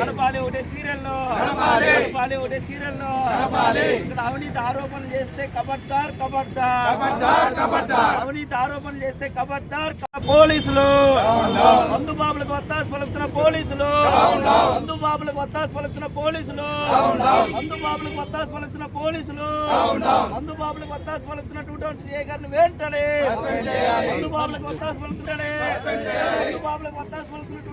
నడపాలి ఒకటే సీరియల్లో. నడపాలి ఒకటే సీరియల్లో. ఇక్కడ అవినీతి ఆరోపణలు చేస్తే కబడ్దార్ కబడ్దార్ అవినీతి ఆరోపణలు చేస్తే కబడ్దార్ పోలీసులు. మందుబాబులకు వత్తాసు పలుకుతున్న పోలీసులు. మందుబాబులకు వత్తాసు పలుకుతున్న పోలీసులు. మందుబాబులకు వత్తాసు పలుకుతున్న పోలీసులు. మందుబాబులకు వత్తాసు పలుకుతున్న టూ టౌన్ సిఏ గారిని వెంటనే. మందుబాబులకు వత్తాసు పలుకుతున్నాడే. మందుబాబులకు వత్తాసు పలుకుతున్న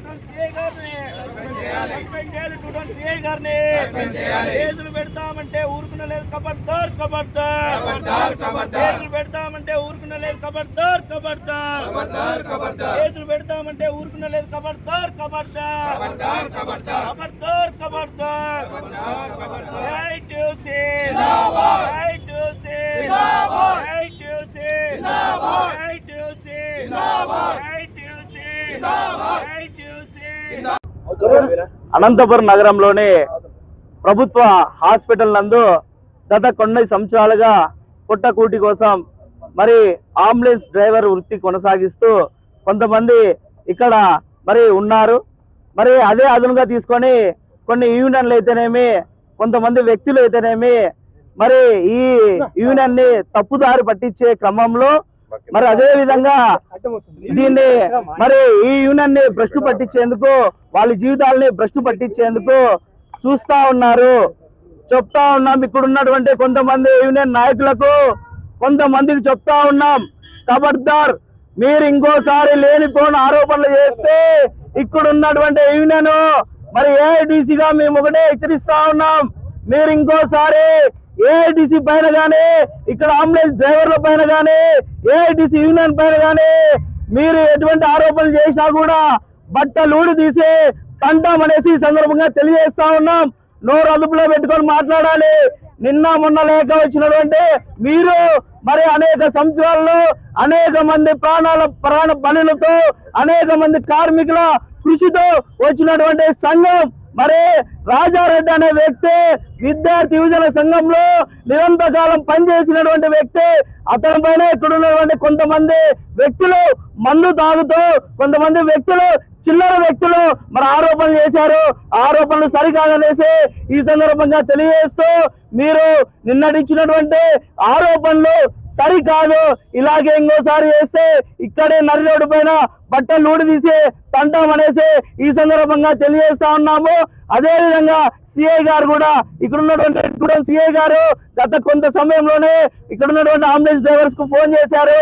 కేసులు పెడతామంటే ఊరుకున్న లేదు కబడ్దార్. కబడ్దార్ కేసులు పెడతామంటే ఊరుకున్న లేదు కబడ్దార్. కబడ్దార్ కేసులు పెడతామంటే ఊరుకున్న లేదు కబడ్దార్ కబడ్దార్. కబడ్దార్ కబడ్దార్ right to see right to see right to see right to see right to see right to see Anantapuram నగరంలోని ప్రభుత్వ హాస్పిటల్ నందు గత కొన్ని సంవత్సరాలుగా పుట్టకూటి కోసం మరి అంబులెన్స్ డ్రైవర్ వృత్తి కొనసాగిస్తూ కొంతమంది ఇక్కడ మరి ఉన్నారు. మరి అదే అదునుగా తీసుకొని కొన్ని యూనియన్లు అయితేనేమి కొంతమంది వ్యక్తులు అయితేనేమి మరి ఈ యూనియన్ని తప్పుదారి పట్టించే క్రమంలో మరి అదే విధంగా దీన్ని మరి ఈ యూనియన్ని భ్రష్టు పట్టించేందుకు వాళ్ళ జీవితాలని భ్రష్టు పట్టించేందుకు చూస్తా ఉన్నారు. చెప్తా ఉన్నాం. ఇక్కడ ఉన్నటువంటి కొంతమంది యూనియన్ నాయకులకు కొంతమందికి చెప్తా ఉన్నాం. ఖబర్దార్ మీరు ఇంకోసారి లేనిపోని ఆరోపణలు చేస్తే ఇక్కడ ఉన్నటువంటి యూనియన్ మరి AITC గా మేము ఒకటే హెచ్చరిస్తా ఉన్నాం. మీరు ఇంకోసారి ఏఐటిసి పైన కానీ ఇక్కడ అంబులెన్స్ డ్రైవర్ల పైన కానీ ఏఐటిసి యూనియన్ పైన కానీ మీరు ఎటువంటి ఆరోపణలు చేసినా కూడా బట్టలూడి తీసి తంటామనేసి ఈ సందర్భంగా తెలియజేస్తా ఉన్నాం. నోరు అదుపులో పెట్టుకొని మాట్లాడాలి. నిన్న మొన్న లేక వచ్చినటువంటి మీరు మరి అనేక సంవత్సరాల్లో అనేక మంది ప్రాణాల ప్రాణ పనులతో అనేక మంది కార్మికుల కృషితో వచ్చినటువంటి సంఘం. మరి రాజారెడ్డి అనే వ్యక్తి విద్యార్థి యువజన సంఘంలో నిరంతరకాలం పనిచేసినటువంటి వ్యక్తి అతని పైన ఇక్కడ ఉన్నటువంటి కొంతమంది వ్యక్తులు మందు తాగుతూ కొంతమంది వ్యక్తులు చిల్లర వ్యక్తులు మరి ఆరోపణలు చేశారు. ఆరోపణలు సరికాదనేసి ఈ సందర్భంగా తెలియజేస్తూ మీరు నిన్నటిచ్చినటువంటి ఆరోపణలు సరికాదు. ఇలాగే ఇంకోసారి చేస్తే ఇక్కడే నరి రోడ్డు పైన బట్టలు ఊడి తీసి తంటామనేసి ఈ సందర్భంగా తెలియజేస్తా ఉన్నాము. అదే విధంగా సిఐ గారు కూడా ఇక్కడ ఉన్నటువంటి కూడా సిఐ గారు గత కొంత సమయంలోనే ఇక్కడ ఉన్నటువంటి అంబులెన్స్ డ్రైవర్స్కు ఫోన్ చేశారు.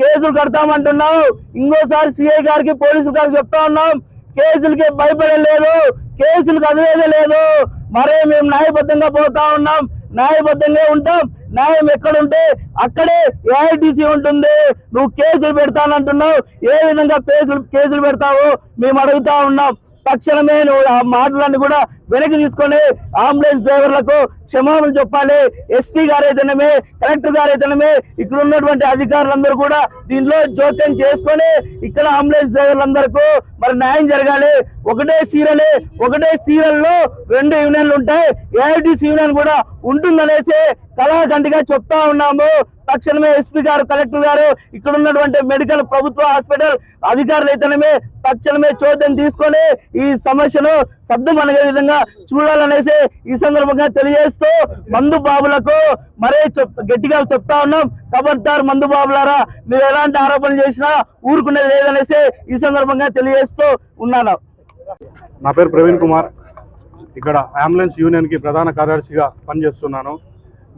కేసులు కడతామంటున్నాం. ఇంకోసారి సిఐ గారికి పోలీసు గారికి చెప్తా ఉన్నాం. కేసులకి భయపడలేదు కేసులు కదిలేదే లేదు. మరే మేము న్యాయబద్ధంగా పోతా ఉన్నాం. న్యాయబద్ధంగా ఉంటాం. న్యాయం ఎక్కడుంటే అక్కడే ఏఐటీసీ ఉంటుంది. నువ్వు కేసులు పెడతానంటున్నావు. ఏ విధంగా కేసులు కేసులు పెడతావో మేము అడుగుతా ఉన్నాం. తక్షణమే నువ్వు ఆ మాటలన్నీ కూడా వెనక్కి తీసుకొని అంబులెన్స్ డ్రైవర్లకు క్షమాపణ చెప్పాలి. ఎస్పీ గారు కలెక్టర్ గారు ఇక్కడ ఉన్నటువంటి అధికారులందరూ కూడా దీనిలో జోక్యం చేసుకొని ఇక్కడ అంబులెన్స్ డ్రైవర్లందరికీ మరి న్యాయం జరగాలి. ఒకటే సీరియలే ఒకటే సీరియల్లో రెండు యూనియన్లు ఉంటాయి. ఏఐటీసీ యూనియన్ కూడా ఉంటుందనేసి కళాఖండిగా చెప్తా ఉన్నాము. తక్షణమే ఎస్పీ గారు కలెక్టర్ గారు ఇక్కడ ఉన్నటువంటి మెడికల్ ప్రభుత్వ హాస్పిటల్ అధికారులు అయితేనే తక్షణమే చోద్యం తీసుకొని ఈ సమస్యను సర్దుమనగే విధంగా చూడాలనేసి ఈ సందర్భంగా తెలియజేస్తూ మందు బాబులకు మరే చెప్- గట్టిగా చెప్తా ఉన్నాం. కబర్దార్ మందు బాబులారా మీరు ఎలాంటి ఆరోపణలు చేసినా ఊరుకునేది లేదనేసి ఈ సందర్భంగా తెలియజేస్తూ ఉన్నాను. నా పేరు ప్రవీణ్ కుమార్. ఇక్కడ అంబులెన్స్ యూనియన్కి ప్రధాన కార్యదర్శిగా పనిచేస్తున్నాను.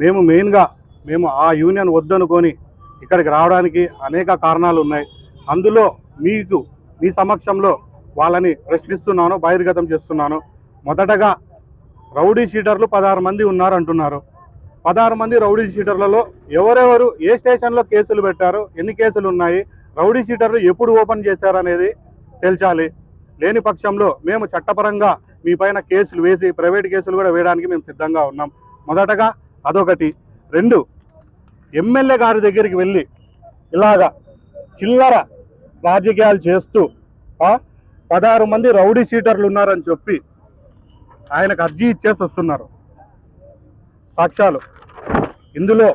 మేము మెయిన్గా మేము ఆ యూనియన్ వద్దనుకొని ఇక్కడికి రావడానికి అనేక కారణాలు ఉన్నాయి. అందులో మీకు మీ సమక్షంలో వాళ్ళని ప్రశ్నిస్తున్నాను బహిర్గతం చేస్తున్నాను. మొదటగా రౌడీ షీటర్లు పదహారు మంది ఉన్నారు అంటున్నారు పదహారు మంది రౌడీ షీటర్లలో ఎవరెవరు ఏ స్టేషన్లో కేసులు పెట్టారు ఎన్ని కేసులు ఉన్నాయి రౌడీ షీటర్లు ఎప్పుడు ఓపెన్ చేశారనేది తేల్చాలి. లేని పక్షంలో మేము చట్టపరంగా మీ పైన కేసులు వేసి ప్రైవేట్ కేసులు కూడా వేయడానికి మేము సిద్ధంగా ఉన్నాం. మొదటగా అదొకటి. రెండు ఎమ్మెల్యే గారి దగ్గరికి వెళ్ళి ఇలాగా చిల్లర రాజకీయాలు చేస్తూ పదహారు మంది రౌడీ షీటర్లు ఉన్నారని చెప్పి ఆయనకు అర్జీ ఇచ్చేసి వస్తున్నారు. సాక్ష్యాలు. ఇందులో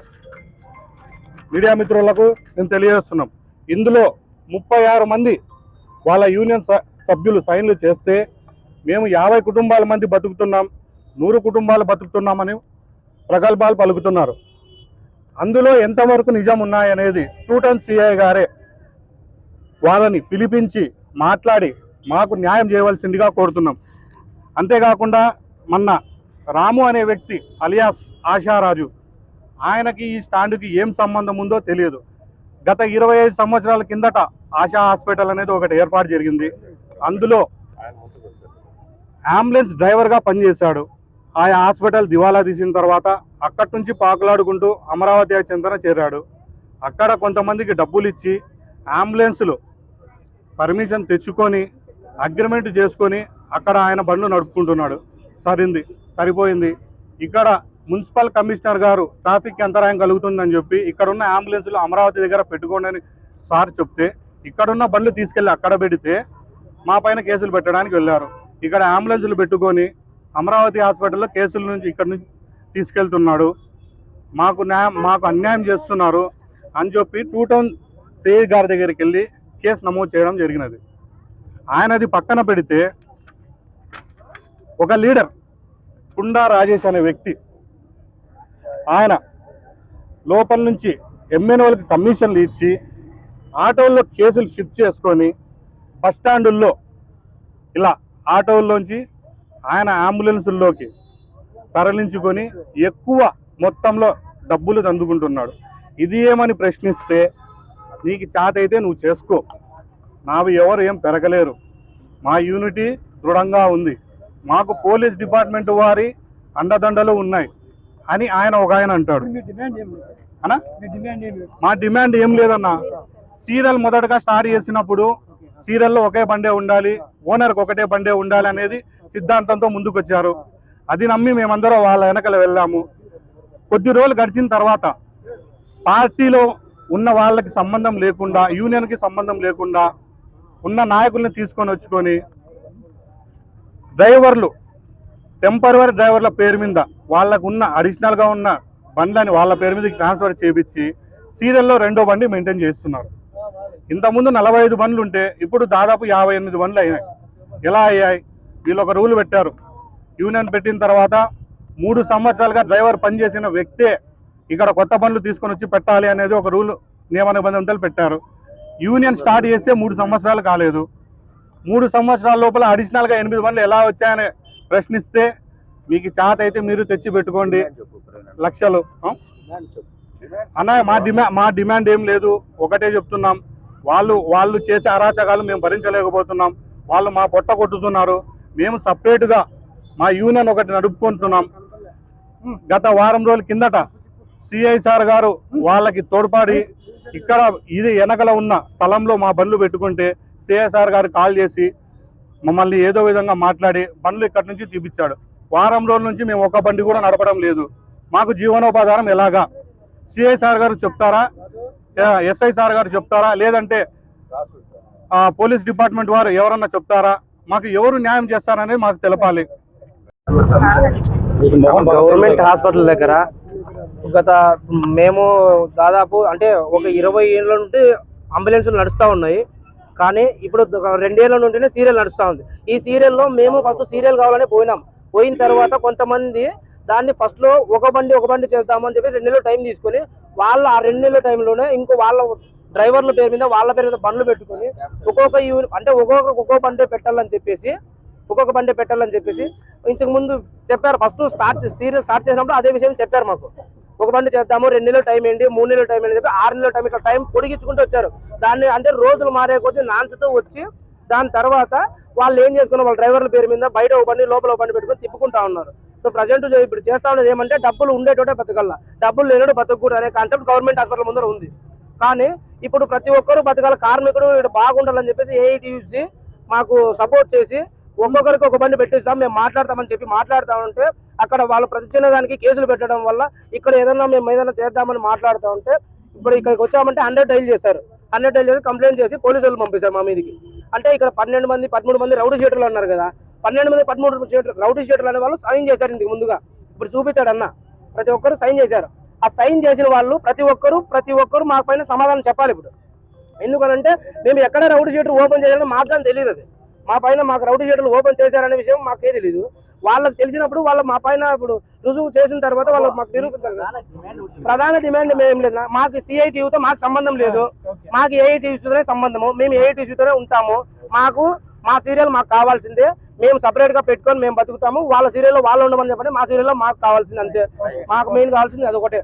మీడియా మిత్రులకు మేము తెలియజేస్తున్నాం. ఇందులో ముప్పై ఆరు మంది వాళ్ళ యూనియన్ స- సభ్యులు సైన్లు చేస్తే మేము యాభై కుటుంబాల మంది బతుకుతున్నాం నూరు కుటుంబాలు బతుకుతున్నామని ప్రగల్భాలు పలుకుతున్నారు. అందులో ఎంతవరకు నిజం ఉన్నాయనేది టూటన్ సిఐ గారే వాళ్ళని పిలిపించి మాట్లాడి మాకు న్యాయం చేయవలసిందిగా కోరుతున్నాం. అంతేకాకుండా మొన్న రాము అనే వ్యక్తి అలియాస్ ఆశారాజు ఆయనకి ఈ స్టాండ్కి ఏం సంబంధం ఉందో తెలియదు. గత ఇరవై ఐదు సంవత్సరాల కిందట ఆశా హాస్పిటల్ అనేది ఒకటి ఏర్పాటు జరిగింది. అందులో అంబులెన్స్ డ్రైవర్గా పనిచేశాడు. ఆయా హాస్పిటల్ దివాలా తీసిన తర్వాత అక్కడి నుంచి పాకులాడుకుంటూ అమరావతి చెందన చేరాడు. అక్కడ కొంతమందికి డబ్బులు ఇచ్చి అంబులెన్సులు పర్మిషన్ తెచ్చుకొని అగ్రిమెంట్ చేసుకొని అక్కడ ఆయన బండ్లు నడుపుకుంటున్నాడు. సరింది సరిపోయింది. ఇక్కడ మున్సిపల్ కమిషనర్ గారు ట్రాఫిక్ అంతరాయం కలుగుతుందని చెప్పి ఇక్కడ ఉన్న అంబులెన్సులు అమరావతి దగ్గర పెట్టుకోండి అని సార్ చెప్తే ఇక్కడున్న బండ్లు తీసుకెళ్ళి అక్కడ పెడితే మా పైన కేసులు పెట్టడానికి వెళ్ళారు. ఇక్కడ అంబులెన్సులు పెట్టుకొని అమరావతి హాస్పిటల్లో కేసుల నుంచి ఇక్కడి నుంచి తీసుకెళ్తున్నాడు. మాకు న్యాయం మాకు అన్యాయం చేస్తున్నారు అని చెప్పి టూ టౌన్ సిఐ గారి దగ్గరికి వెళ్ళి కేసు నమోదు చేయడం జరిగినది. ఆయనది పక్కన పెడితే ఒక లీడర్ కుండా రాజేష్ అనే వ్యక్తి ఆయన లోపల నుంచి ఎమ్మెల్యేలకు కమిషన్లు ఇచ్చి ఆటోల్లో కేసులు షిఫ్ట్ చేసుకొని బస్ ఇలా ఆటోల్లోంచి ఆయన అంబులెన్సుల్లోకి తరలించుకొని ఎక్కువ మొత్తంలో డబ్బులు దందుకుంటున్నాడు. ఇది ఏమని ప్రశ్నిస్తే నీకు చాత అయితే నువ్వు చేసుకో. నావి ఎవరు ఏం పెరగలేరు. మా యూనిటీ దృఢంగా ఉంది. మాకు పోలీస్ డిపార్ట్మెంట్ వారి అండదండలు ఉన్నాయి అని ఆయన ఒక ఆయన అంటాడు. అనా మా డిమాండ్ ఏం లేదన్నా. సీరియల్ మొదటగా స్టార్ట్ చేసినప్పుడు సీరియల్లో ఒకే బండే ఉండాలి ఓనర్కి ఒకటే బండే ఉండాలి అనేది సిద్ధాంతంతో ముందుకొచ్చారు. అది నమ్మి మేమందరం వాళ్ళ వెనకల వెళ్ళాము. కొద్ది రోజులు గడిచిన తర్వాత పార్టీలో ఉన్న వాళ్ళకి సంబంధం లేకుండా యూనియన్కి సంబంధం లేకుండా ఉన్న నాయకుల్ని తీసుకొని వచ్చుకొని డ్రైవర్లు టెంపరవరీ డ్రైవర్ల పేరు మీద వాళ్ళకు ఉన్న అడిషనల్గా ఉన్న బండ్లని వాళ్ళ పేరు మీద ట్రాన్స్ఫర్ చేపించి సీరియల్లో రెండో బండి మెయింటైన్ చేస్తున్నారు. ఇంతకుముందు నలభై ఐదు బండ్లు ఉంటే ఇప్పుడు దాదాపు యాభై ఎనిమిది బండ్లు అయినాయి. ఎలా అయ్యాయి? వీళ్ళు ఒక రూల్ పెట్టారు. యూనియన్ పెట్టిన తర్వాత మూడు సంవత్సరాలుగా డ్రైవర్ పనిచేసిన వ్యక్తే ఇక్కడ కొత్త పనులు తీసుకొని వచ్చి పెట్టాలి అనేది ఒక రూల్ నియమ నిబంధనలు పెట్టారు. యూనియన్ స్టార్ట్ చేస్తే మూడు సంవత్సరాలు కాలేదు. మూడు సంవత్సరాల లోపల అడిషనల్గా ఎనిమిది పనులు ఎలా వచ్చాయని ప్రశ్నిస్తే మీకు చాత అయితే మీరు తెచ్చి పెట్టుకోండి. లక్షలు. ఆ? అన్న మా డిమాండ్ మా డిమాండ్ ఏం లేదు. ఒకటే చెప్తున్నాం. వాళ్ళు వాళ్ళు చేసే అరాచకాలు మేము భరించలేకపోతున్నాం. వాళ్ళు మా పొట్ట కొట్టుతున్నారు. మేము సపరేట్గా మా యూనియన్ ఒకటి నడుపుకుంటున్నాం. గత వారం రోజుల కిందట సిఐ సార్ గారు వాళ్ళకి తోడ్పాడి ఇక్కడ ఇది వెనకల ఉన్న స్థలంలో మా బండ్లు పెట్టుకుంటే సిఐసార్ గారు కాల్ చేసి మమ్మల్ని ఏదో విధంగా మాట్లాడి బండ్లు ఇక్కడి నుంచి తీపిచ్చాడు. వారం రోజుల నుంచి మేము ఒక బండి కూడా నడపడం లేదు. మాకు జీవనోపాధారం ఎలాగా? సిఐ సార్ గారు చెప్తారా? ఎస్ఐ సార్ గారు చెప్తారా? లేదంటే పోలీస్ డిపార్ట్మెంట్ వారు ఎవరన్నా చెప్తారా? మాకు ఎవరు న్యాయం చేస్తారనేది మాకు తెలపాలి. గవర్నమెంట్ హాస్పిటల్ దగ్గర గత మేము దాదాపు అంటే ఒక ఇరవై ఏళ్ళ నుండి అంబులెన్సులు నడుస్తూ ఉన్నాయి. కానీ ఇప్పుడు రెండేళ్ళ నుండినే సీరియల్ నడుస్తూ ఉంది. ఈ సీరియల్లో మేము ఫస్ట్ సీరియల్ కావాలని పోయినాం. పోయిన తర్వాత కొంతమంది దాన్ని ఫస్ట్లో ఒక బండి ఒక బండి చేద్దామని చెప్పి రెండు నెలలు టైం తీసుకొని వాళ్ళ ఆ రెండు నెలల టైంలోనే ఇంకో వాళ్ళ డ్రైవర్ల పేరు మీద వాళ్ళ పేరు మీద బండ్లు పెట్టుకుని ఒక్కొక్క యూని అంటే ఒక్కొక్క ఒక్కొక్క బండే పెట్టాలని చెప్పేసి ఒక్కొక్క బండే పెట్టాలని చెప్పేసి ఇంతకు ముందు చెప్పారు. ఫస్ట్ స్టార్ట్ సీరియల్ స్టార్ట్ చేసినప్పుడు అదే విషయం చెప్పారు మాకు. ఒక బండి చేద్దాము రెండు నెలలు టైం ఏంటి మూడు నెలలు టైం ఏంటి చెప్పి ఆరు నెలల టైం ఇట్లా టైం పొడిగించుకుంటూ వచ్చారు. దాన్ని అంటే రోజులు మారే కొద్దీ నాన్సుతో వచ్చి దాని తర్వాత వాళ్ళు ఏం చేసుకున్నారు? వాళ్ళ డ్రైవర్ల పేరు మీద బయట ఒక బండి లోపల ఒక బండి పెట్టుకొని తిప్పుకుంటా ఉన్నారు. సో ప్రజెంట్ ఇప్పుడు చేస్తా ఉన్నది ఏమంటే డబ్బులు ఉండేటోటే బతకల్లా. డబ్బులు లేనోడు బతకూడదు అనే కాన్సెప్ట్ గవర్నమెంట్ హాస్పిటల్ ముందర ఉంది. కానీ ఇప్పుడు ప్రతి ఒక్కరు బతకాల కార్మికుడు ఇక్కడ బాగుండాలని చెప్పేసి ఏఐటీయూసి మాకు సపోర్ట్ చేసి ఒక్కొక్కరికి ఒక బండి పెట్టిస్తాం మేము మాట్లాడతామని చెప్పి మాట్లాడుతా ఉంటే అక్కడ వాళ్ళు ప్రతి చిన్న దానికి కేసులు పెట్టడం వల్ల ఇక్కడ ఏదైనా మేము ఏదైనా చేద్దామని మాట్లాడుతూ ఉంటే ఇప్పుడు ఇక్కడికి వచ్చామంటే హండ్రెడ్ డైల్ చేస్తారు. హండ్రెడ్ డైల్ చేసి కంప్లైంట్ చేసి పోలీసు వాళ్ళు పంపిస్తారు మా మీదకి. అంటే ఇక్కడ పన్నెండు మంది పదమూడు మంది రౌడీ షీటర్లు అన్నారు కదా పన్నెండు మంది పదమూడు షీటర్లు రౌడీ షీటర్లు అనే వాళ్ళు సైన్ చేశారు ఇందుకు ముందుగా. ఇప్పుడు చూపించాడు అన్న. ప్రతి ఒక్కరు సైన్ చేశారు. ఆ సైన్ చేసిన వాళ్ళు ప్రతి ఒక్కరు ప్రతి ఒక్కరు మా పైన సమాధానం చెప్పాలి ఇప్పుడు. ఎందుకనంటే మేము ఎక్కడ రౌడీ షీటర్ ఓపెన్ చేయాలని మాకు కానీ తెలియదు అది. మా పైన మాకు రౌడీ షీట్లు ఓపెన్ చేశారనే విషయం మాకే తెలియదు వాళ్ళకి తెలిసినప్పుడు వాళ్ళు మా పైన ఇప్పుడు రుజువు చేసిన తర్వాత వాళ్ళు మాకు నిరూపించారు కదా. ప్రధాన డిమాండ్ మేము లేదు. మాకు సిఐటితో మాకు సంబంధం లేదు. మాకు ఏఐటీసీతోనే సంబంధము. మేము ఏఐటీసీతోనే ఉంటాము. మాకు మా సీరియల్ మాకు కావాల్సిందే. మేము సపరేట్గా పెట్టుకొని మేము బతుకుతాము. వాళ్ళ సీరియల్లో వాళ్ళు ఉండమని చెప్పండి. మా సీరియల్లో మాకు కావాల్సింది అంతే. మాకు మెయిన్ కావాల్సింది అదొకటే.